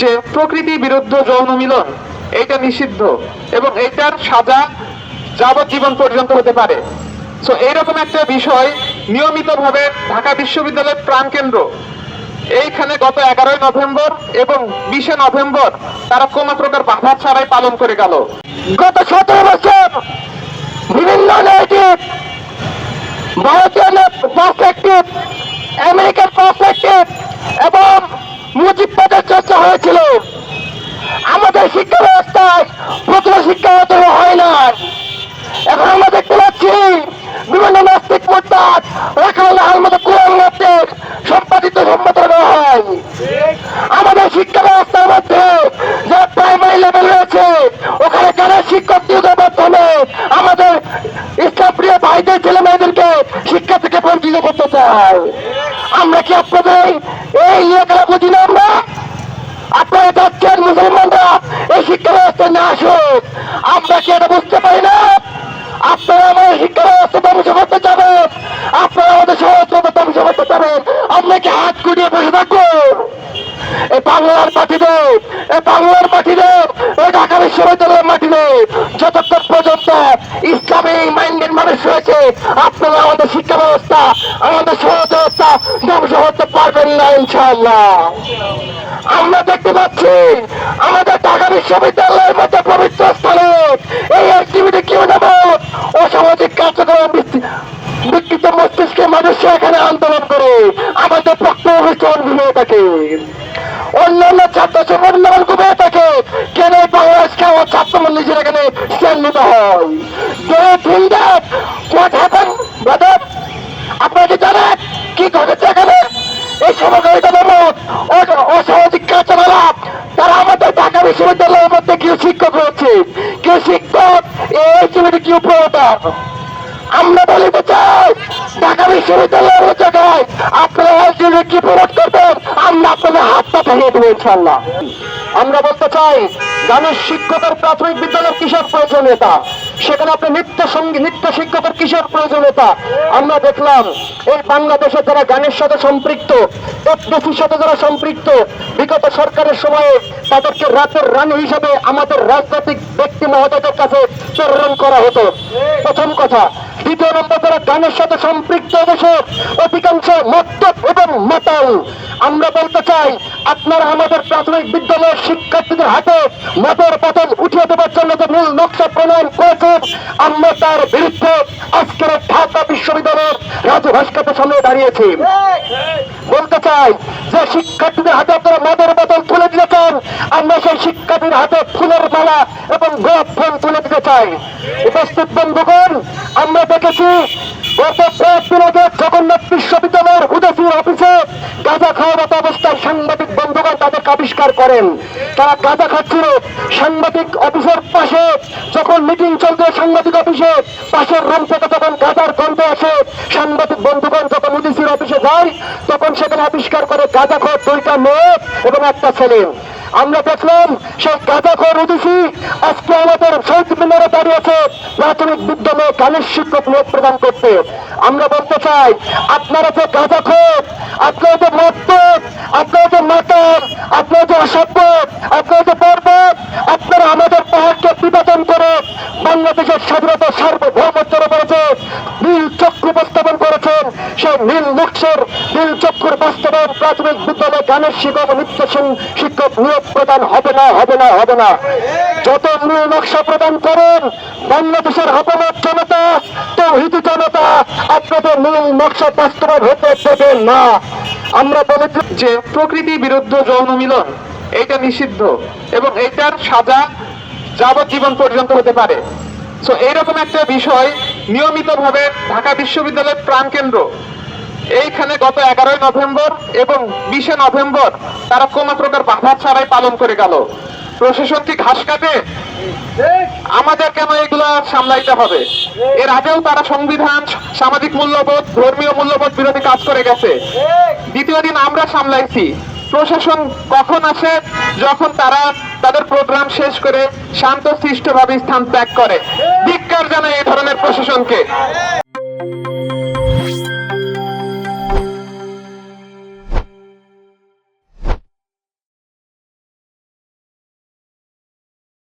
যে প্রকৃতি বিরুদ্ধ যৌন মিলন, এইটা নিষিদ্ধ এবং এইটার সাজা যাবজ্জীবন পর্যন্ত হতে পারে। সো এইরকম একটা বিষয় নিয়মিতভাবে ঢাকা বিশ্ববিদ্যালয়ের প্রাণকেন্দ্র, এইখানে গত এগারোই নভেম্বর এবং বিশে নভেম্বর তারা কোনো প্রকার বাধা ছাড়াই পালন করে গেল। গত সতেরো বছর বিভিন্ন নেগেটিভ ভারতীয় পার্সপেক্টিভ আমেরিকান পার্সপেক্টিভ এবং হয়েছিল। আমাদের শিক্ষা ব্যবস্থায় প্রথম শিক্ষা হয় না এখন আমরা দেখতে পাচ্ছি বিভিন্ন নাস্তিক মোরতাদ রাখাল মতো কোরআন মধ্যে সম্পাদিত সম্পাদন করা হয়। আমাদের শিক্ষা ব্যবস্থার মধ্যে যে প্রাইমারি লেভেল রয়েছে, ওখানে কেন শিক্ষক নিয়োগের মাধ্যমে আমাদের ইসলাম প্রিয় ভাইদের, ছেলে মেয়েদেরকে শিক্ষা থেকে বঞ্চিত করতে চায়? আমরা কি আপনাদের এই লেখাটা বুঝি না আমরা? আপনারা যাচ্ছেন মুসলমানরা, এই শিক্ষা ব্যবস্থা না আসুক। আমরা কি এটা বুঝতে পারি না? আপনারা আমাদের শিক্ষা ব্যবস্থা ধ্বংস করতে যাবেন আপনারা আমাদের সহজতা ধ্বংস করতে যাবেন আমরা কি হাত কুড়িয়ে বসে থাকব? এই বাংলার মাটিতে এই বাংলার মাটিতে এই ঢাকা বিশ্ববিদ্যালয়ের মাটিতে মানুষ রয়েছে আপনারা আমাদের শিক্ষা ব্যবস্থা, আমাদের সমাজ ব্যবস্থা ধ্বংস করতে পারবেন না, ইনশাআল্লাহ। আমরা দেখতে পাচ্ছি, আমাদের ঢাকা বিশ্ববিদ্যালয়ের মধ্যে পবিত্র স্থানে এই অ্যাক্টিভিটি কেউ নামক অসামাজিক কার্যক্রম বিকৃত মস্তিষ্কের মানুষ এখানে আন্দোলন করে, আমাদের পক্ষ অনুষ্ঠান ঘুমিয়ে থাকে। অন্যান্য ছাত্র সংগঠন ঘুমিয়ে থাকে নিতে হয়। you think that what আপনারা কি জানেন কি ঘটেছে এখানে? এই সমকামিতা অ- অসামাজিক কার্যকলাপ। তারা আমাদের ঢাকা বিশ্ববিদ্যালয়ের মধ্যে কেউ শিক্ষক রয়েছে কেউ শিক্ষক? এই হিসেবে কেউ প্রবতার আমরা বলিতে চাই, ঢাকা বিশ্ববিদ্যালয়ের জায়গায় আপনারা কি প্রমোট করবেন? আপনাদের হাতটা ভেঙে দেবো ইনশাল্লাহ আমরা বলতে চাই, গানের শিক্ষকের প্রাথমিক বিদ্যালয়ের কিসের প্রয়োজনীয়তা? সেখানে আপনি নৃত্য সংগীত নৃত্য শিক্ষকের কিসের প্রয়োজনীয়তা? আমরা দেখলাম, এই বাংলাদেশে যারা গানের সাথে সম্পৃক্ত এফডিসির সাথে যারা সম্পৃক্ত, বিগত সরকারের সময়ে তাদেরকে রাতের রানী হিসেবে আমাদের রাজনৈতিক ব্যক্তি মহোদয়দের কাছে প্রেরণ করা হতো। প্রথম কথা, দ্বিতীয় নম্বর, যারা গানের সাথে সম্পৃক্ত দেশের অধিকাংশ এবং মাতাল। আমরা বলতে চাই, আপনারা আমাদের প্রাথমিক বিদ্যালয়ের শিক্ষার্থীদের হাতে মতের পতন উঠিয়ে দেওয়ার জন্য যে মূল নকশা প্রণয়ন করেছেন, আমরা তার বিরুদ্ধে আজকের ঢাকা বিশ্ববিদ্যালয়ের রাজু ভাস্করের সামনে দাঁড়িয়েছি। বলতে চাই, যে শিক্ষার্থীদের হাতে আপনারা মদের বোতল তুলে দিয়েছেন আমরা সেই শিক্ষার্থীর হাতে ফুলের মালা এবং গোলাপ ফুল তুলে দিতে চাই। উপস্থিত বন্ধুগণ, আমরা দেখেছি আবিষ্কার করেন। তারা গাঁজা খাচ্ছিল সাংবাদিক অফিসের পাশে। যখন মিটিং চলছে সাংবাদিক অফিসে, পাশের রুম থেকে যখন গাঁজার গন্ধ আসে, সাংবাদিক বন্ধুগণ যখন উদিসির অফিসে যায়, তখন সেখানে আবিষ্কার করে গাঁজাখোর দুইটা মেয়ে এবং একটা ছেলে। আমরা দেখলাম সেই গাঁজাখোর উদিসি আজকে আমাদের শহীদ মিনারে দাঁড়িয়েছে। প্রাথমিক বিদ্যালয়ে গানের শিক্ষক নিয়োগ প্রদান করতে। আমরা বলতে চাই, আপনারা যে গাঁজাখোর আপনারা যে মদ্যপ আপনারা যে মাতাল আপনারা যে অসভ্য আপনারা যে পর্বত আপনারা আমাদের পাহাড়কে বিভাজন করে বাংলাদেশের স্বাধীনতা সার্বভৌমত্বের উপরে যে নীল চক্র উপস্থাপন করেছেন, সেই নীল নকশার নীল চক্র বাস্তবায়ন প্রাথমিক বিদ্যালয়ে গানের শিক্ষক নৃত্য শিক্ষক নিয়োগ প্রদান হবে না হবে না হবে না। যত নীল নকশা প্রদান করেন, বাংলাদেশের জনতা জনতা নীল নকশা হতে দেবে না। আমরা বলেছি যে প্রকৃতি বিরুদ্ধ যৌন মিলন, এইটা নিষিদ্ধ এবং এইটার সাজা যাবজ্জীবন পর্যন্ত হতে পারে। সো এইরকম একটা বিষয় নিয়মিতভাবে ঢাকা বিশ্ববিদ্যালয়ের প্রাণকেন্দ্র, এইখানে গত এগারোই নভেম্বর এবং বিশে নভেম্বর তারা কোনো প্রকার বাধা ছাড়াই পালন করে গেল। প্রশাসন কি ঘাস কাটে? আমাদের কেন এগুলা সামলাইতে হবে। এর আগেও তারা সংবিধান, সামাজিক মূল্যবোধ, ধর্মীয় মূল্যবোধ বিরোধী কাজ করে গেছে। দ্বিতীয় দিন আমরা সামলাইছি। প্রশাসন কখন আসে? যখন তারা তাদের প্রোগ্রাম শেষ করে শান্ত ভাবে স্থান ত্যাগ করে। ধিক্কার জানায় এই ধরনের প্রশাসনকে।